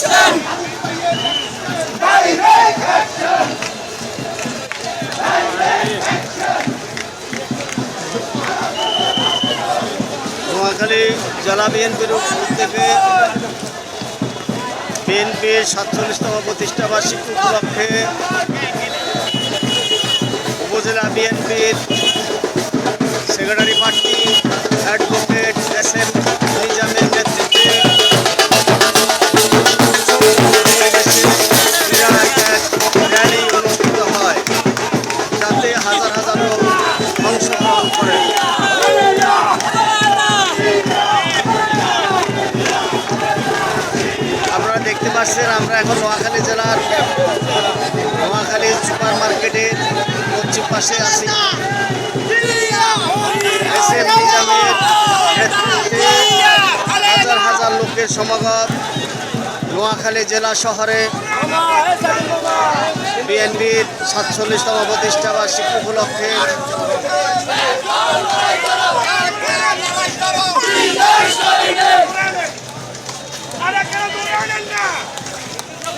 action! Direct action! Direct action! Noakhali জেলা বিএনপির উদ্যোগে বিএনপির সাতচল্লিশতম প্রতিষ্ঠা বার্ষিক উপলক্ষে উপজেলা বিএনপির secretary party advocate S M দেখতে পাচ্ছেন, আমরা এখন নোয়াখালী জেলার নোয়াখালী সুপার মার্কেটের পশ্চিম পাশে আছি। হাজার হাজার লোকের সমাগম নোয়াখালী জেলা শহরে। বিএনপির সাতচল্লিশতম প্রতিষ্ঠা বার্ষিক উপলক্ষে। 真的